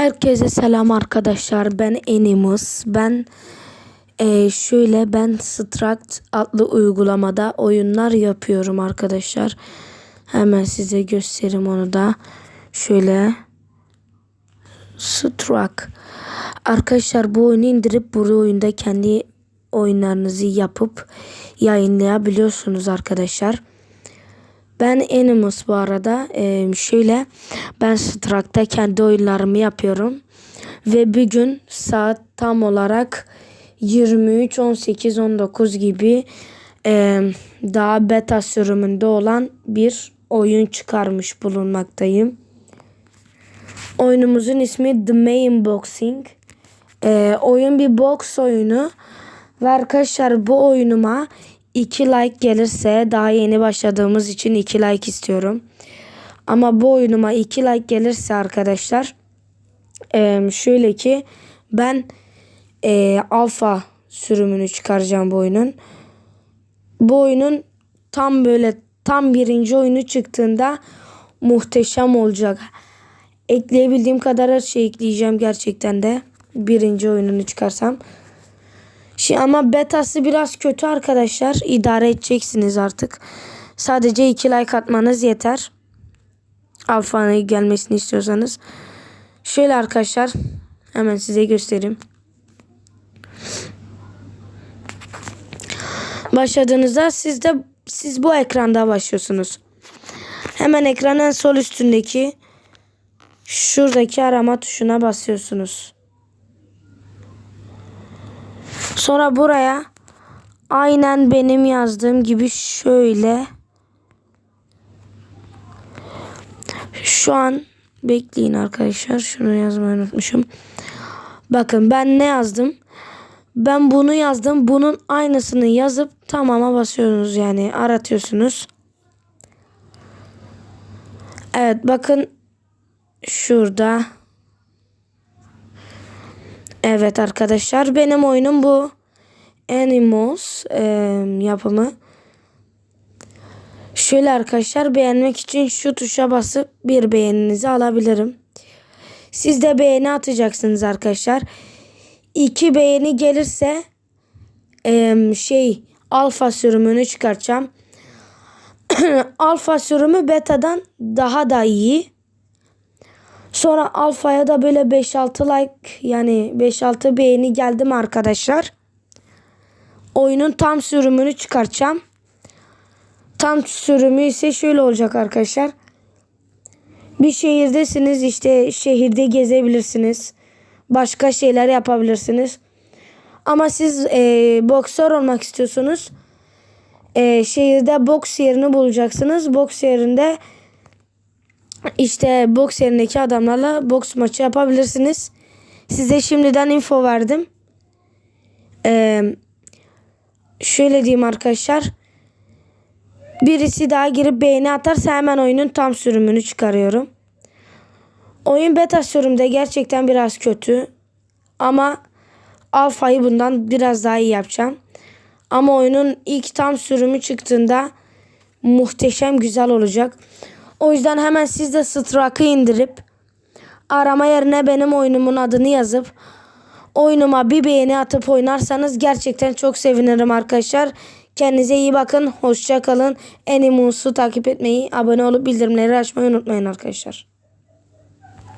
Herkese selam arkadaşlar. Ben Animus. Ben eee, şöyle ben Struct adlı uygulamada oyunlar yapıyorum arkadaşlar. Hemen size göstereyim onu da. Şöyle Struct. Arkadaşlar bu oyunu indirip bu oyunda kendi oyunlarınızı yapıp yayınlayabiliyorsunuz arkadaşlar. Ben Animus bu arada. Ee, şöyle ben Struck'ta kendi oyunlarımı yapıyorum. Ve bir gün saat tam olarak 23, 18, 19 gibi e, daha beta sürümünde olan bir oyun çıkarmış bulunmaktayım. Oyunumuzun ismi The Main Boxing. Ee, oyun bir boks oyunu. Ve arkadaşlar bu oyunuma 2 like gelirse daha yeni başladığımız için 2 like istiyorum. Ama bu oyunuma 2 like gelirse arkadaşlar şöyle ki ben e, alfa sürümünü çıkaracağım bu oyunun. Bu oyunun tam böyle tam birinci oyunu çıktığında muhteşem olacak. Ekleyebildiğim kadar her şey ekleyeceğim gerçekten de. Birinci oyununu çıkarsam. Şey, ama betası biraz kötü arkadaşlar. İdare edeceksiniz artık. Sadece 2 like atmanız yeter. Alfa'nın gelmesini istiyorsanız. Şöyle arkadaşlar. Hemen size göstereyim. Başladığınızda siz de siz bu ekranda başlıyorsunuz. Hemen ekranın sol üstündeki şuradaki arama tuşuna basıyorsunuz. Sonra buraya aynen benim yazdığım gibi şöyle şu an bekleyin arkadaşlar şunu yazmayı unutmuşum. Bakın ben ne yazdım? Ben bunu yazdım. Bunun aynısını yazıp tamama basıyorsunuz yani aratıyorsunuz. Evet bakın şurada. Evet arkadaşlar benim oyunum bu. Animals e, yapımı. Şöyle arkadaşlar beğenmek için şu tuşa basıp bir beğeninizi alabilirim. Siz de beğeni atacaksınız arkadaşlar. İki beğeni gelirse e, şey alfa sürümünü çıkartacağım. alfa sürümü betadan daha da iyi. Sonra alfaya da böyle 5-6 like yani 5-6 beğeni geldim arkadaşlar. Oyunun tam sürümünü çıkartacağım. Tam sürümü ise şöyle olacak arkadaşlar. Bir şehirdesiniz işte şehirde gezebilirsiniz. Başka şeyler yapabilirsiniz. Ama siz e, boksör olmak istiyorsunuz. E, şehirde boks yerini bulacaksınız. Boks yerinde işte boks yerindeki adamlarla boks maçı yapabilirsiniz. Size şimdiden info verdim. Ee, şöyle diyeyim arkadaşlar. Birisi daha girip beğeni atarsa hemen oyunun tam sürümünü çıkarıyorum. Oyun beta sürümde gerçekten biraz kötü. Ama alfayı bundan biraz daha iyi yapacağım. Ama oyunun ilk tam sürümü çıktığında muhteşem güzel olacak. O yüzden hemen siz de Struck'ı indirip arama yerine benim oyunumun adını yazıp oyunuma bir beğeni atıp oynarsanız gerçekten çok sevinirim arkadaşlar. Kendinize iyi bakın. Hoşça kalın. Animus'u takip etmeyi, abone olup bildirimleri açmayı unutmayın arkadaşlar.